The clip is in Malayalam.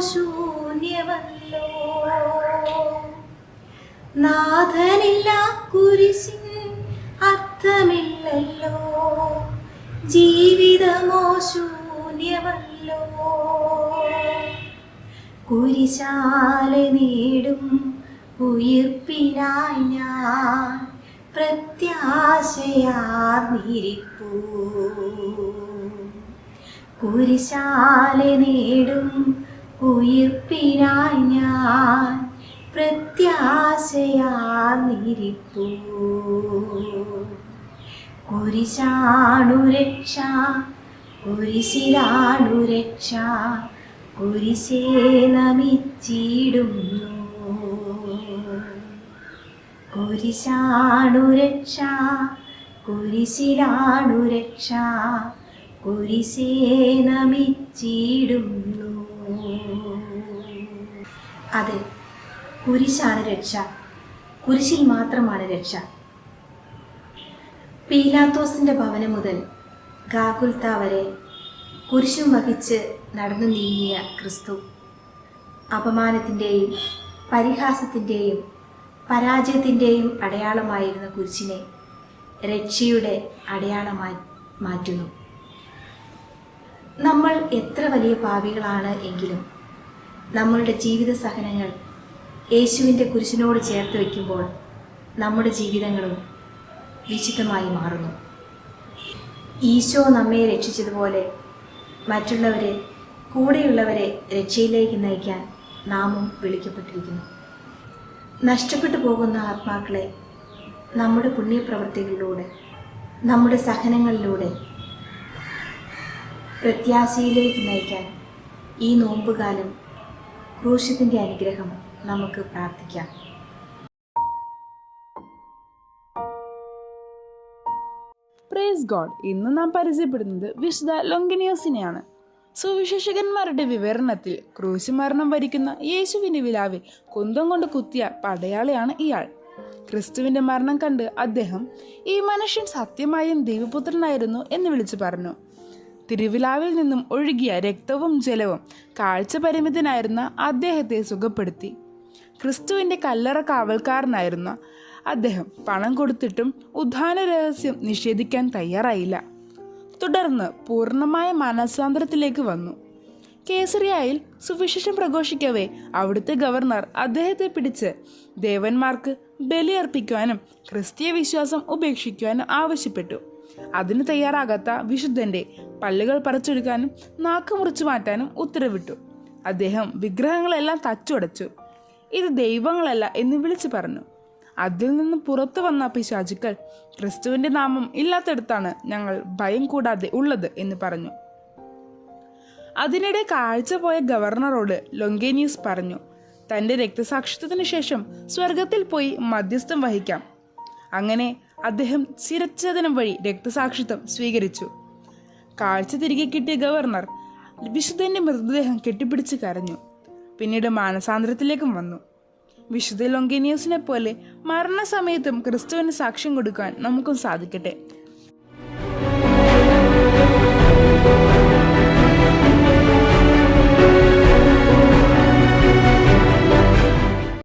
ശൂന്യമല്ലോ. നാഥനില്ല കുരിശിൻ അർത്ഥമില്ലല്ലോ. ജീവിതമോ ശൂന്യമല്ലോ. കുരിശാല നേടും ഉയിർപ്പിനായി ഞാൻ പ്രത്യാശയാർന്നിരിപ്പൂ കുരിശാല നേടും ഉയിർപ്പിനായി ഞാൻ പ്രത്യാശയാർന്നിരിപ്പൂ കുരിശാണു രക്ഷ കുരിശേ നമിച്ചിടുന്നു. കുരിശാണു കുരിശേ നമിച്ചിടുന്നു. അതെ. കുരിശാണ് രക്ഷ. കുരിശിൽ മാത്രമാണ് രക്ഷ. പീലാത്തോസിന്റെ ഭവനം മുതൽ ഗാകുൽത്ത വരെ കുരിശും വഹിച്ച് നടന്നു നീങ്ങിയ ക്രിസ്തു അപമാനത്തിന്റെയും പരിഹാസത്തിന്റെയും പരാജയത്തിന്റെയും അടയാളമായിരുന്ന കുരിശിനെ രക്ഷയുടെ അടയാളമായി മാറ്റുന്നു. നമ്മൾ എത്ര വലിയ പാവികളാണ് എങ്കിലും നമ്മളുടെ ജീവിത സഹനങ്ങൾ യേശുവിന്റെ കുരിശിനോട് ചേർത്ത് വയ്ക്കുമ്പോൾ നമ്മുടെ ജീവിതങ്ങളും വിശുദ്ധമായി മാറുന്നു. ഈശോ നമ്മെ രക്ഷിച്ചതുപോലെ മറ്റുള്ളവരെ കൂടെയുള്ളവരെ രക്ഷയിലേക്ക് നയിക്കാൻ നാമും വിളിക്കപ്പെട്ടിരിക്കുന്നു. നഷ്ടപ്പെട്ടു പോകുന്ന ആത്മാക്കളെ നമ്മുടെ പുണ്യപ്രവൃത്തികളിലൂടെ നമ്മുടെ സഹനങ്ങളിലൂടെ പ്രത്യാശയിലേക്ക് നയിക്കാൻ ഈ നോമ്പുകാലം ക്രൂശത്തിന്റെ അനുഗ്രഹം നമുക്ക് പ്രാർത്ഥിക്കാം. പ്രേസ് ഗോഡ് ഇന്ന് നാം പരിചയപ്പെടുന്നത് വിശുദ്ധ ലൊങ്കിനിയോസിനെയാണ്. സുവിശേഷകന്മാരുടെ വിവരണത്തിൽ ക്രൂശ് മരണം വരിക്കുന്ന യേശുവിന്റെ വിലാവിൽ കുന്തം കൊണ്ട് കുത്തിയ പടയാളിയാണ് ഇയാൾ. ക്രിസ്തുവിന്റെ മരണം കണ്ട് അദ്ദേഹം ഈ മനുഷ്യൻ സത്യമായും ദൈവപുത്രനായിരുന്നു എന്ന് വിളിച്ചു പറഞ്ഞു. തിരുവിലാവിൽ നിന്നും ഒഴുകിയ രക്തവും ജലവും കാഴ്ച പരിമിതനായിരുന്ന അദ്ദേഹത്തെ സുഖപ്പെടുത്തി. ക്രിസ്തുവിന്റെ കല്ലറ കാവൽക്കാരനായിരുന്ന അദ്ദേഹം പണം കൊടുത്തിട്ടും ഉദ്ധാന രഹസ്യം നിഷേധിക്കാൻ തയ്യാറായില്ല. തുടർന്ന് പൂർണമായ മാനസാന്തരത്തിലേക്ക് വന്നു. കേസറിയായിൽ സുവിശേഷം പ്രഘോഷിക്കവേ അവിടുത്തെ ഗവർണർ അദ്ദേഹത്തെ പിടിച്ച് ദേവന്മാർക്ക് ബലിയർപ്പിക്കുവാനും ക്രിസ്തീയ വിശ്വാസം ഉപേക്ഷിക്കുവാനും ആവശ്യപ്പെട്ടു. അതിന് തയ്യാറാകാത്ത വിശുദ്ധന്റെ പല്ലുകൾ പറിച്ചെടുക്കാനും നാക്ക് മുറിച്ചു മാറ്റാനും ഉത്തരവിട്ടു. അദ്ദേഹം വിഗ്രഹങ്ങളെല്ലാം തച്ചുടച്ചു. ഇത് ദൈവങ്ങളല്ല എന്ന് വിളിച്ചു പറഞ്ഞു. അതിൽ നിന്ന് പുറത്തു വന്ന പിശാചുക്കൾ ക്രിസ്തുവിന്റെ നാമം ഇല്ലാത്തടത്താണ് ഞങ്ങൾ ഭയം കൂടാതെ ഉള്ളത് എന്ന് പറഞ്ഞു. അതിനിടെ കാഴ്ച പോയ ഗവർണറോട് ലൊങ്കേനിയസ് പറഞ്ഞു തന്റെ രക്തസാക്ഷിത്വത്തിന് ശേഷം സ്വർഗത്തിൽ പോയി മധ്യസ്ഥം വഹിക്കാം. അങ്ങനെ അദ്ദേഹം ചിരച്ഛേദനം വഴി രക്തസാക്ഷിത്വം സ്വീകരിച്ചു. കാഴ്ച തിരികെ കിട്ടിയ ഗവർണർ വിശുദ്ധന്റെ മൃതദേഹം കെട്ടിപ്പിടിച്ച് കരഞ്ഞു. പിന്നീട് മാനസാന്തരത്തിലേക്കും വന്നു. വിശുദ്ധ ലൊങ്കേനിയസിനെ പോലെ മരണസമയത്തും ക്രിസ്തുവിന് സാക്ഷ്യം കൊടുക്കാൻ നമുക്കും സാധിക്കട്ടെ.